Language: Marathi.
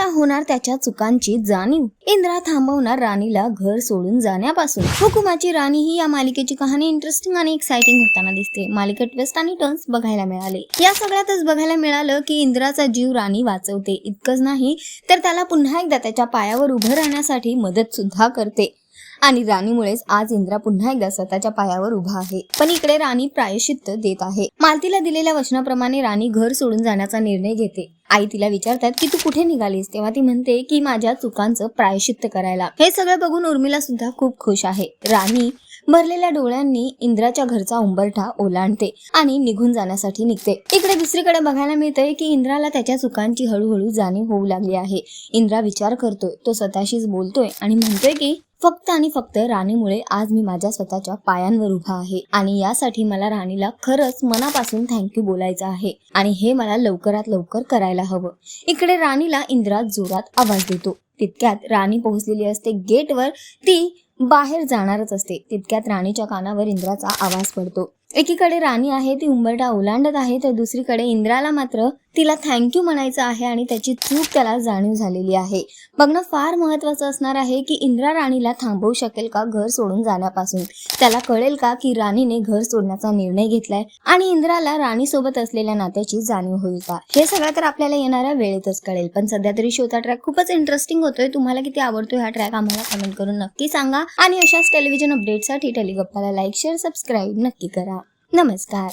इंद्राला होणार त्याच्या चुकांची जाणीव. इंद्रा थांबवणार राणीला घर सोडून जाण्यापासून. हुकुमाची राणी ही या मालिकेची कहाणी इंटरेस्टिंग आणि एक्साइटिंग होताना दिसते. मालिकेत ट्विस्ट आणि टर्न्स बघायला मिळाले. या सगळ्यातच बघायला मिळालं की इंद्राचा जीव राणी वाचवते. इतकंच नाही तर त्याला पुन्हा एकदा त्याच्या पायावर उभं राहण्यासाठी मदत सुद्धा करते. आणि राणीमुळेच आज इंद्रा पुन्हा एकदा स्वतःच्या पायावर उभा आहे. पण इकडे राणी प्रायश्चित्त देत आहे. मालतीला दिलेल्या वचनाप्रमाणे राणी घर सोडून जाण्याचा निर्णय घेते. आई तिला विचारतात की तू कुठे निघालीस? तेव्हा ती म्हणते की माझ्या चुकांचं प्रायश्चित्त करायला. हे सगळं बघून उर्मिला सुद्धा खूप खुश आहे. राणी भरलेल्या डोळ्यांनी इंद्राच्या घरचा उंबरठा ओलांडते आणि निघून जाण्यासाठी निघते. इकडे दुसरीकडे बघायला मिळतंय की इंद्राला त्याच्या चुकांची हळूहळू जाणीव होऊ लागली आहे. इंद्रा विचार करतोय तो स्वतःशीच बोलतोय आणि म्हणतोय की फक्त आणि फक्त राणीमुळे आज मी माझ्या स्वतःच्या पायांवर उभा आहे. आणि यासाठी मला राणीला खरंच मनापासून थँक्यू बोलायचं आहे. आणि हे मला लवकरात लवकर करायला हवं. इकडे राणीला इंद्रा जोरात आवाज देतो. तितक्यात राणी पोहोचलेली असते. गेटवर ती बाहेर जाणारच असते. तितक्यात राणीच्या कानावर इंद्राचा आवाज पडतो. एकीकडे राणी आहे ती उंबरठा ओलांडत आहे तर दुसरीकडे इंद्राला मात्र तिला थँक्यू म्हणायचं आहे आणि त्याची चूक त्याला जाणीव झालेली आहे. बघणं फार महत्वाचं असणार आहे की इंद्रा राणीला थांबवू शकेल का घर सोडून जाण्यापासून? त्याला कळेल का की राणीने घर सोडण्याचा निर्णय घेतलाय आणि इंद्राला राणीसोबत असलेल्या नात्याची जाणीव होईल का? हे सगळं तर आपल्याला येणाऱ्या वेळेतच कळेल पण सध्या तरी शोचा ट्रॅक खूपच इंटरेस्टिंग होतोय. तुम्हाला किती आवडतोय हा ट्रॅक आम्हाला कमेंट करून नक्की सांगा. आणि अशाच टेलिव्हिजन अपडेटसाठी टेलिगप्पाला लाईक शेअर सबस्क्राईब नक्की करा. नमस्कार